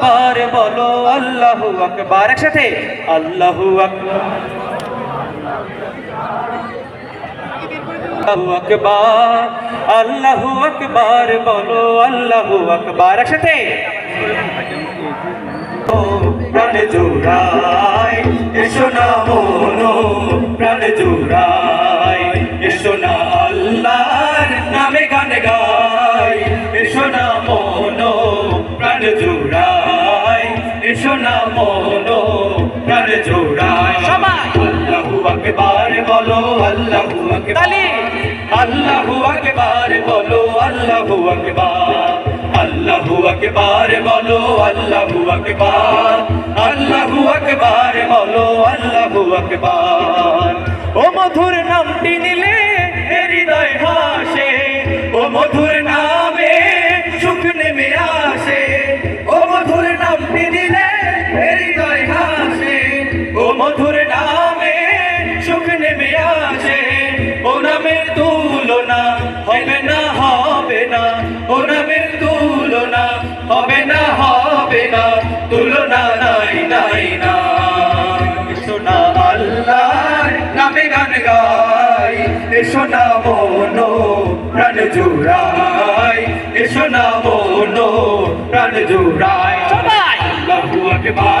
আকবার বলো আল্লাহু আকবার। একসাথে, আল্লাহু আকবার। আল্লাহু আকবার আল্লাহু আকবার, বলো আল্লাহু আকবার। একসাথে। প্রাণ জোড়াই এসো না মনো, প্রাণ জোড়াই এসো না আল্লাহর নামে গান গাই এসো না মনো, প্রাণ জোড়াই প্রাণ জোড়াই সবাই। আল্লাহু আকবার বলো আল্লাহু আকবার। আল্লাহু আকবার বলো আল্লাহু আকবার। আল্লাহু আকবার বলো আল্লাহু আকবার। আল্লাহু আকবার বলো আল্লাহু আকবার। ও মধুর নামটি নিলে হৃদয় হাসে ও মধুর নামে সুখ নেমে আসে। ও মধুর নামটি নিলে হৃদয় হাসে ও মধুর নামে সুখ নেমে আসে। ও নামের তুলনা হবে না হবে না। ও নামের তুলনা হবে না হবে না। তুলনা নাই নাই না আল্লাহর নামে গান গাই। এসো না মনো প্রাণ জুড়াই। এসো না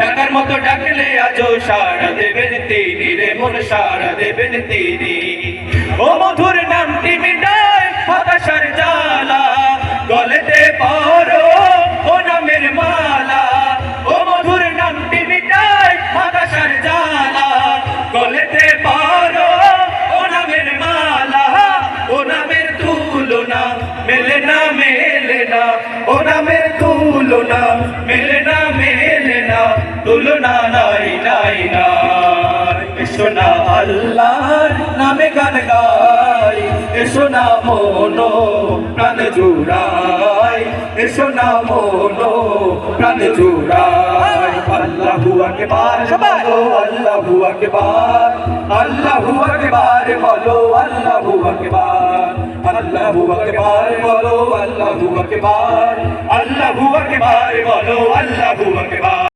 টাকার মতো ডাকলে আজও সারা দেবেন তিনি রে, মন সারা দেবেন তিনি। ও মধুর নামটি মিটায় হতাশার জ্বালা, গলেতে পারো ও নামের মালা। মধুর নামটি মিটায় হতাশার জ্বালা, গলেতে পারো ও মালা। ও নামের তুলনা, মেলে না মেলে না। ও নামের তুলনা, মেলে না তুলনা নাই নাই। না এসো না আল্লাহর নামে গান গাই। এসো না মনো প্রাণ জুড়াই। এসো না মনো প্রাণ জুড়াই। আল্লাহু আকবার বলো, আল্লাহু আকবার। আল্লাহু আকবার বলো, আল্লাহু আকবার। আল্লাহু আকবার বলো, আল্লাহু আকবার। আল্লাহু আকবার বলো, আল্লাহু আকবার।